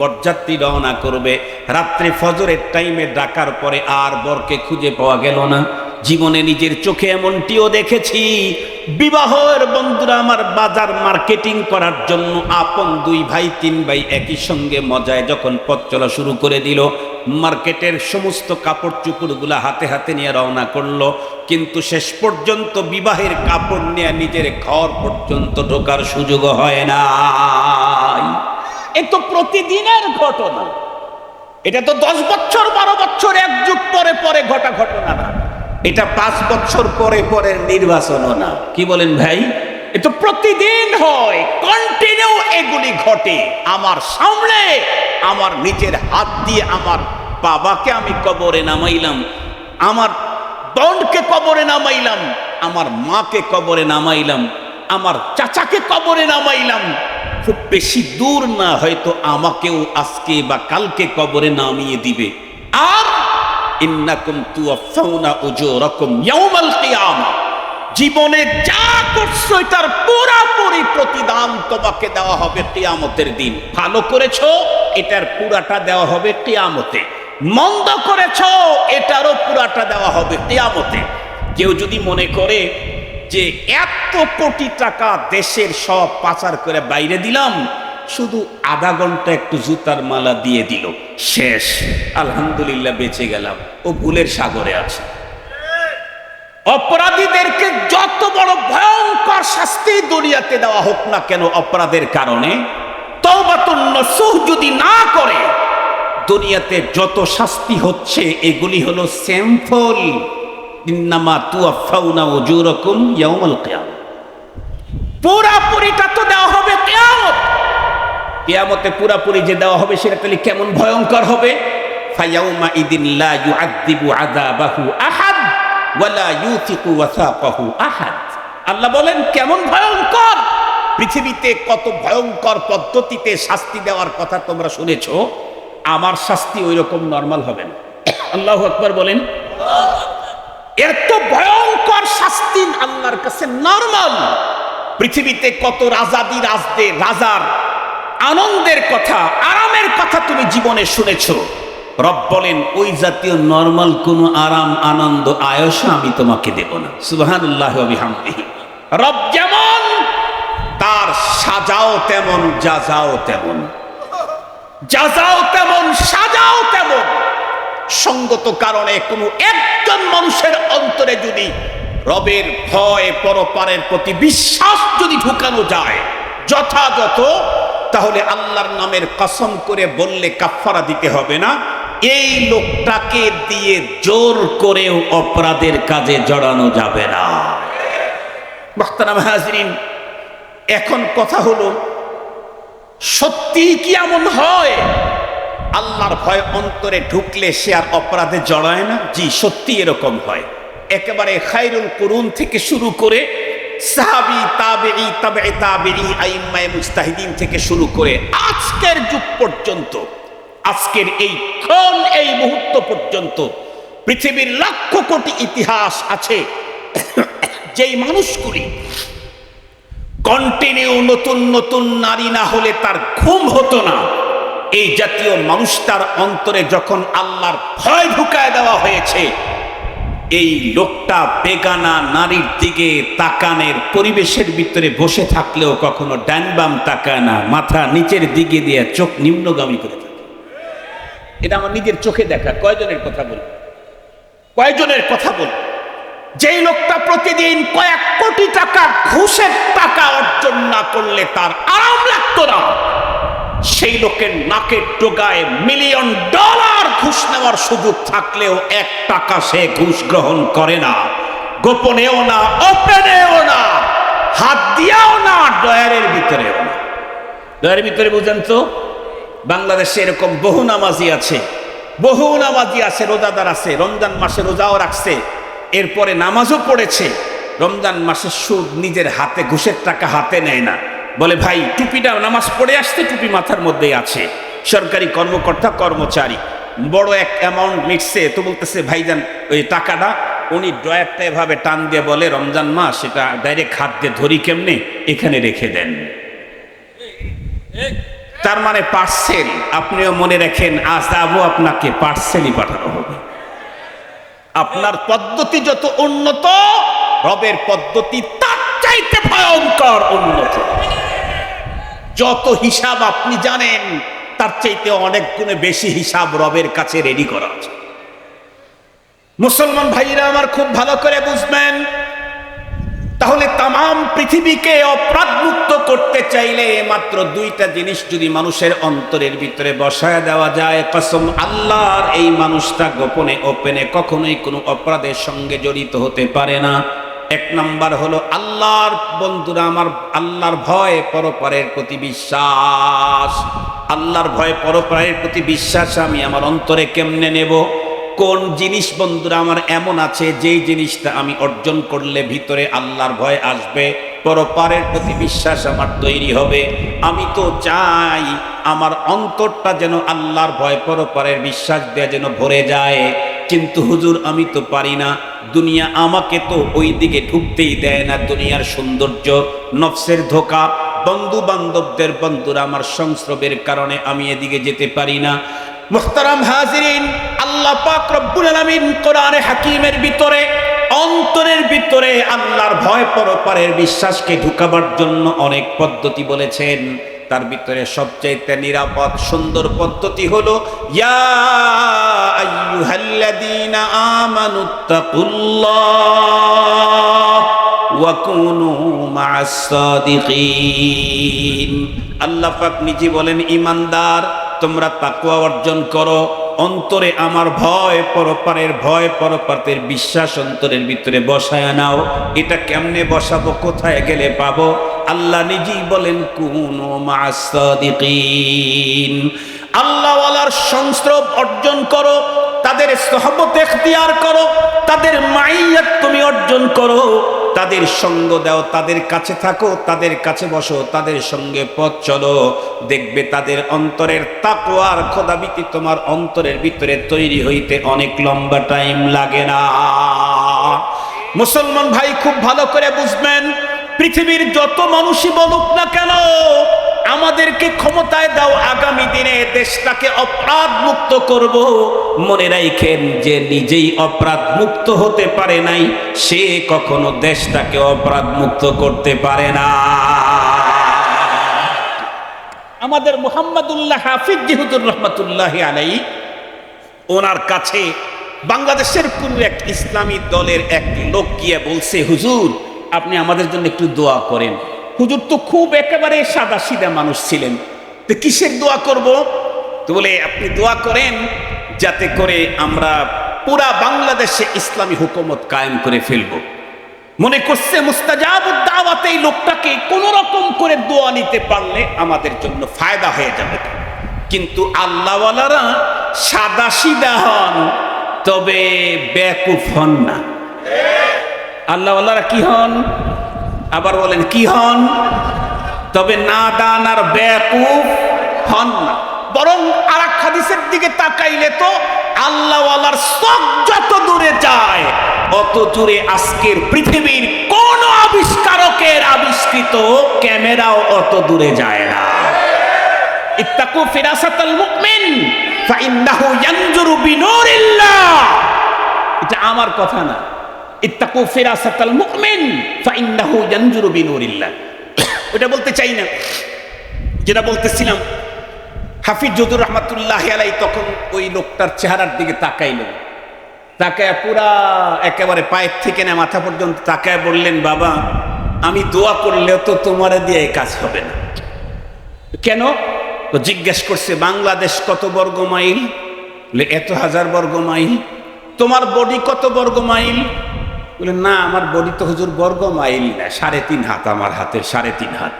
বরযাত্রী রওনা করবে। রাত্রে ফজরের টাইমে ডাকার পরে আর বরকে খুঁজে পাওয়া গেল না। জীবনে নিজের চোখে এমনটিও দেখেছি। বিবাহের বন্ধুরা, আমার বাজার মার্কেটিং করার জন্য আপন দুই ভাই, তিন ভাই একই সঙ্গে মজায় যখন পথ চলা শুরু করে দিল, মার্কেটের সমস্ত কাপড় চুপড়গুলা হাতে হাতে নিয়ে রওনা করল। কিন্তু শেষ পর্যন্ত বিবাহের কাপড় নিয়ে নিজের ঘর পর্যন্ত ঢোকার সুযোগ হয় না। এ তো প্রতিদিনের ঘটনা। এটা তো দশ বছর বারো বছর এক যুগ পরে পরে ঘটা ঘটনা না। এটা পাঁচ বছর পরে পরে নির্বাচনও না। কি বলেন ভাই? এ তো প্রতিদিন হয় কন্টিনিউ এগুলি ঘটে। আমার সামনে আমার নিজের হাত দিয়ে আমার বাবাকে আমি কবরে নামাইলাম। আমার বোনকে কবরে নামাইলাম। আমার মাকে কবরে নামাইলাম। আমার চাচাকে কবরে নামাইলাম। খুব বেশি দূর না হয়তো আমাকেও আজকে বা কালকে কবরে নামিয়ে দিবে। আর ইন্নাকুম তুয়াফাউনা উজুরাকুম জীবনে যা করছ তার পুরাপুরি প্রতিদান তোমাকে দেওয়া হবে কিয়ামতের দিন। ভালো করেছ, এটার পুরাটা দেওয়া হবে কিয়ামতে। মন্দ করেছ, এটারও পুরাটা দেওয়া হবে কিয়ামতে। কেউ যদি মনে করে যে এত কোটি টাকা দেশের সব পাচার করে বাইরে দিলাম, শুধু আধা ঘণ্টা একটু জুতার মালা দিয়ে দিল। শেষ। আলহামদুলিল্লাহ বেঁচে গেলাম। ও ভুলের সাগরে আছে। অপরাধীদেরকে যত বড় ভয়ঙ্কর শাস্তি দুনিয়াতে দেওয়া হোক না কেন অপরাধের কারণে যদি না করে, দুনিয়াতে যত শাস্তি হচ্ছে, এগুলি হলো স্যাম্পল। ইন্নামা তুয়াফাউনা উজুরাকুম ইয়াউমাল কিয়ামah পুরাপুরিটা তো দেওয়া হবে কিয়ামত। কিয়ামতে পুরাপুরি যে দেওয়া হবে সেটা তাহলে কেমন ভয়ঙ্কর হবে? ফায়াউমা ইদিন লা ইউআযযিবু আযাবাহু আহাদ ওয়ালা ইউতিকু ওয়াসাকাহু আহাদ। আল্লাহ বলেন কেমন ভয়ঙ্কর? পৃথিবীতে কত ভয়ঙ্কর পদ্ধতিতে শাস্তি দেওয়ার কথা তোমরা শুনেছো। আমার শাস্তি ওই রকম নর্মাল হবে না। আল্লাহ আকবার বলেন। এর তো ভয়ঙ্কর শাস্তি আল্লাহর কাছে নর্মাল। পৃথিবীতে কত রাজাদি রাজদে, রাজার আনন্দের কথা, আরামের কথা তুমি জীবনে শুনেছ। রব বলেন, ওই জাতীয় নর্মাল কোনো আরাম, আনন্দ, আয়স আমি তোমাকে দেব না। সুবহানাল্লাহ বিহামদিহি। রব যেমন, তার সাজাও তেমন, যা যাও তেমন। যা যাও তেমন, সাজাও তেমন। সঙ্গত কারণে কোনো একজন মানুষের অন্তরে যদি রবের ভয়, পরপারের প্রতি বিশ্বাস যদি ঢুকানো যায়, যথাযথ, তাহলে আল্লাহর নামের কসম করে বললে কাফারা দিতে হবে না। এই লোকটাকে দিয়ে জোর করেও অপরাধের কাজে জড়ানো যাবে না। বাখতারাম হাজরিন, এখন কথা হলো সত্যি কি এমন হয়? আল্লাহর ভয় অন্তরে ঢুকলে সে আর অপরাধে জড়ায় না? জি, সত্যি এরকম হয়। একেবারে খাইরুল করুন থেকে শুরু করে থেকে শুরু করে আজকের যুগ পর্যন্ত, আজকের এই ক্ষণ, এই মুহূর্ত পর্যন্ত পৃথিবীর লক্ষ কোটি ইতিহাস আছে। যেই মানুষগুলি কন্টিনিউ নতুন নতুন নারী না হলে তার ঘুম হতো না। এই জাতীয় মানুষটার অন্তরে যখন আল্লাহর ভয় ঢুকায় দেওয়া হয়েছে, এই লোকটা বেগানা নারীর দিকে তাকানের পরিবেশের ভিতরে বসে থাকলেও কখনো ডান বাম তাকায় না, মাথা নিচের দিকে দিয়ে চোখ নিম্নগামী করে থাকে। এটা আমার নিজের চোখে দেখা, কয়জনের কথা বল? কয়জনের কথা বল? যেই লোকটা প্রতিদিন কয়েক কোটি টাকা, ঘুষের টাকা অর্জন না করলে তার আরাম লাগতো না। সেই লোকের নাকের টোগায় মিলিয়ন ডলার ঘুষ নেওয়ার সুযোগ থাকলেও এক টাকা সে ঘুষ গ্রহণ করে না। গোপনেও না ওপেনেও না, হাত দিয়াও না, ডয়ারের ভিতরেও না। ডয়ারের ভিতরে বুঝেন তো, বাংলাদেশে এরকম বহু নামাজি আছে, বহু নামাজি আছে, রোজাদার আছে, রমজান মাসে রোজাও রাখছে, এরপরে নামাজও পড়েছে, রমজান মাসে সুদ নিজের হাতে, ঘুষের টাকা হাতে নেয় না। বলে, ভাই, টুপিটা নামাজ পড়ে আসতে টুপি মাথার মধ্যেই আছে। সরকারি কর্মকর্তা, কর্মচারী, বড় এক অ্যামাউন্ট মিটছে। তো বলতেছে, ভাইজান, ওই টাকাটা উনি ড্রয়ারটা এভাবে টান দিয়ে বলে, রমজান মাস সেটা ডাইরেক্ট হাত দিয়ে ধরি কেমনে? এখানে রেখে দেন। তার মানে পার্সেল আপনিও মনে রাখেন আজ আবু আপনাকে পার্সেলই পাঠানো হবে। আপনার পদ্ধতি যত উন্নত, রবের পদ্ধতি চাইতে ভয়ঙ্কর উন্নত। যত হিসাব আপনি জানেন, তার চাইতে অনেক গুণে বেশি হিসাব রবের কাছে রেডি করা আছে। মুসলমান ভাইরা আমার খুব ভালো করে বুঝবেন, তাহলে তাম পৃথিবীকে অপরাধ মুক্ত করতে চাইলে মাত্র দুইটা জিনিস যদি মানুষের অন্তরের ভিতরে বসায় দেওয়া যায়, কসম আল্লাহর এই মানুষটা গোপনে, ওপেনে কখনোই কোনো অপরাধের সঙ্গে জড়িত হতে পারে না। এক নাম্বার হলো আল্লাহর বন্ধুরা আমার আল্লাহর ভয় পরপারের প্রতি বিশ্বাস। আল্লাহর ভয় পরপারের প্রতি বিশ্বাস আমি আমার অন্তরে কেমনে নেব? কোন জিনিস বন্ধুরা আমার এমন আছে, যেই জিনিসটা আমি অর্জন করলে ভিতরে আল্লাহর ভয় আসবে, পরপারের প্রতি বিশ্বাস আমার তৈরি হবে। আমি তো চাই আমার অন্তরটা যেন আল্লাহর ভয় পরপারের বিশ্বাস দেওয়া যেন ভরে যায়। কিন্তু হুজুর, আমি তো পারি না। দুনিয়া আমাকে তো ওই দিকে ঢুকতেই দেয় না। দুনিয়ার সৌন্দর্য, নফসের ধোকা বন্ধু বান্ধবদের বন্ধুরা আমার সংস্রবের কারণে আমি এদিকে যেতে পারি না। মুখতারাম হাজিরিন, আল্লাহ পাক রব্বুল আলামিন কোরআনে হাকিমের ভিতরে, অন্তরের ভিতরে আল্লাহর ভয় পরপারের বিশ্বাসকে ঢুকাবার জন্য অনেক পদ্ধতি বলেছেন। তার ভিতরে সবচাইতে নিরাপদ, সুন্দর পদ্ধতি হলো, ইয়া আইয়ুহাল্লাযীনা আমানুত্তাকুল্লাহ ওয়া কুনু মা'আস সাদিকিন। আল্লাহ পাক নিজে বলেন, ইমানদার, তোমরা তাকুয়া অর্জন করো। অন্তরে আমার ভয়, পরপারের ভয় পরপাতের বিশ্বাস অন্তরের ভিতরে বসায় নাও। এটা কেমনে বসাবো? কোথায় গেলে পাবো? আল্লাহ নিজেই বলেন, কুনো আল্লাহওয়ালার সংস্রব অর্জন করো। তাদের সহবত এখতিয়ার করো, তাদের মাইয়াত তুমি অর্জন করো। তাদের সঙ্গ দাও, তাদের কাছে থাকো, তাদের কাছে বসো, তাদের সঙ্গে পথ চলো। দেখবে তাদের অন্তরের তাকওয়ার খোদাবিতি তোমার অন্তরের ভিতরে তৈরি হইতে অনেক লম্বা টাইম লাগে না। মুসলমান ভাই, খুব ভালো করে বুঝবেন, পৃথিবীর যত মানুষই বলুক না কেন আমাদেরকে ক্ষমতায় দাও আগামী দিনে, দেশটাকে অপরাধ মুক্ত করব। মনে রাখেন যে নিজেই অপরাধ মুক্ত হতে পারে নাই, সে কখনো দেশটাকে অপরাধ মুক্ত করতে পারে না। আমাদের মোহাম্মদুল্লাহ হাফিজ জিহুদুর রহমতুল্লাহ আলাই ওনার কাছে বাংলাদেশের কোন এক ইসলামী দলের এক লোক গিয়ে বলছে, হুজুর, আপনি আমাদের জন্য একটু দোয়া করেন। হুজুর তো খুব একেবারে সাদা সিধা মানুষ ছিলেন। তো কিসের দোয়া করব? তো বলে, আপনি দোয়া করেন যাতে করে আমরা পুরা বাংলাদেশে ইসলামী হুকুমত কায়েম করে ফেলব। মনে করছে, মুস্তাজাবুদ দাওয়াত এই লোকটাকে কোন রকম করে দোয়া নিতে পারলে আমাদের জন্য ফায়দা হয়ে যাবে। কিন্তু আল্লাহওয়ালারা সাদা সিধা হন, তবে বেকুফ হন না। আল্লাহওয়ালারা কি হন? আবার বলেন, কি হন? তবে না দান আর বেকুফ হন না। বরং আর হাদিসের দিকে তাকাইলে তো আল্লাহওয়ালার সব যত দূরে যায়, অত দূরে আজকের পৃথিবীর কোন আবিষ্কারকের আবিষ্কৃত ক্যামেরাও অত দূরে যায় না। ইত্তাকু ফিরাসাতাল মুমিন, ফাইন্নাহু ইয়ানজুরু বিনুরিল্লাহ। এটা আমার কথা না। ইত্তাকু ফিরাসাতাল মুমিন, ফাইন্নাহু ইয়ানজুরু বিনুরিল্লাহ। ওটা বলতে চাই না। যেটা বলতেছিলাম, হাফিজ জদুর রহমাতুল্লাহ আলাই তখন ওই লোকটার চেহারার দিকে তাকাইল। তাকায় পুরা একেবারে পায়ের থেকে না মাথা পর্যন্ত তাকায় বললেন, বাবা, আমি দোয়া করলেও তো তোমার দিয়ে এই কাজ হবে না। কেন? জিজ্ঞেস করছে, বাংলাদেশ কত বর্গ মাইল? এত হাজার বর্গ মাইল। তোমার বডি কত বর্গ মাইল? বলে, না, আমার বডি তো হুজুর বর্গ মাইল না, সাড়ে তিন হাত আমার হাতের, সাড়ে তিন হাত।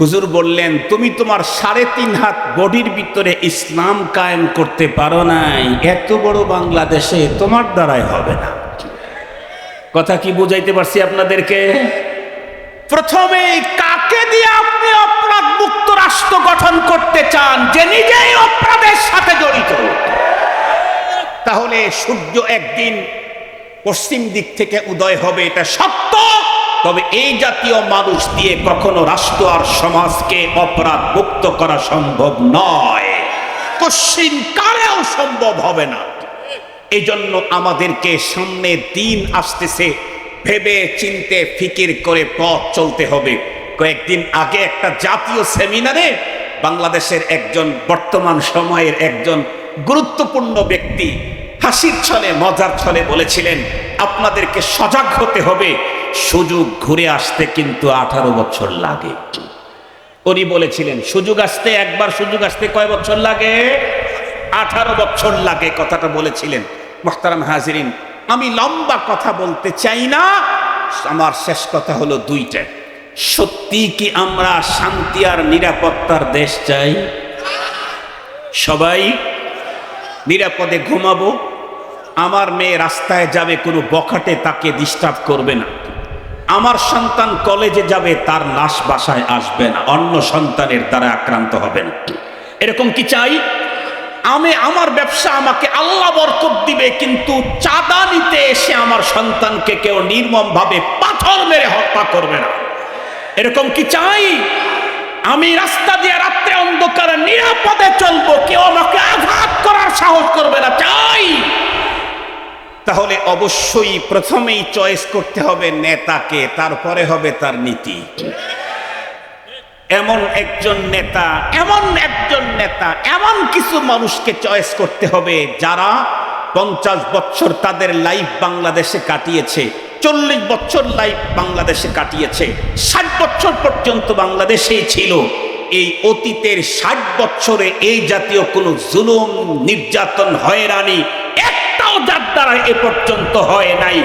হুজুর বললেন, তুমি তোমার সাড়ে তিন হাত বডির ভিতরে ইসলাম কায়েম করতে পারো নাই, এত বড় বাংলাদেশে তোমার দ্বারাই হবে না। কথা কি বুঝাইতে পারছি আপনাদেরকে? প্রথমে কাকে দিয়ে আপনি অপরাধ মুক্ত রাষ্ট্র গঠন করতে চান? যে নিজেই অপরাধের সাথে জড়িত। তাহলে সূর্য একদিন পশ্চিম দিক থেকে উদয় হবে, এটা সত্য। তবে এই জাতীয় মানুষ দিয়ে কখনো রাষ্ট্র আর সমাজকে অপরাধ মুক্ত করা সম্ভব নয়। কশিন কালেও সম্ভব হবে না। এই জন্য আমাদেরকে সামনে দিন আসতেছে, ভেবে চিনতে ফিকির করে পথ চলতে হবে। কয়েকদিন আগে একটা জাতীয় সেমিনারে বাংলাদেশের একজন বর্তমান সময়ের একজন গুরুত্বপূর্ণ ব্যক্তি হাসির ছলে, মজার ছলে বলেছিলেন, আপনাদেরকে সজাগ হতে হবে, সুযোগ ঘুরে আসতে কিন্তু আঠারো বছর লাগে। উনি বলেছিলেন, সুযোগ আসতে একবার, সুযোগ আসতে কয় বছর লাগে? আঠারো বছর লাগে, কথাটা বলেছিলেন। মোহতারাম হাজিরিন, আমি লম্বা কথা বলতে চাই না, আমার শেষ কথা হলো দুইটা। সত্যি কি আমরা শান্তি আর নিরাপত্তার দেশ চাই? সবাই নিরাপদে ঘুমাবো আমার মেয়ে রাস্তায় যাবে, কোনো বখাটে তাকে ডিস্টার্ব করবে না। আমার সন্তান কলেজে যাবে, তার লাশ বাসায় আসবে না। অন্য সন্তানের দ্বারা আক্রান্ত হবে না। এরকম কি চাই? আমি, আমার ব্যবসা আমাকে আল্লাহ বরকত দিবে, কিন্তু চাঁদা নিতে এসে আমার সন্তানকে কেউ নির্মম ভাবে পাথর মেরে হত্যা করবে না। এরকম কি চাই? আমি রাস্তা দিয়ে রাত্রে অন্ধকারে নিরাপদে চলবো, কেউ আমাকে আঘাত করার সাহস করবে না। চাই! তাহলে অবশ্যই প্রথমেই চয়েস করতে হবে নেতাকে, তারপরে হবে তার নীতি। এমন একজন নেতা, এমন একজন নেতা, এমন কিছু মানুষকে চয়েস করতে হবে যারা পঞ্চাশ বছর তাদের লাইফ বাংলাদেশে কাটিয়েছে, চল্লিশ বছর লাইফ বাংলাদেশে কাটিয়েছে, ষাট বছর পর্যন্ত বাংলাদেশেই ছিল। এই অতীতের ষাট বছরে এই জাতীয় কোনো জুলুম, নির্যাতন, হয়রানি যার দ্বারা এ পর্যন্ত হয় নাই।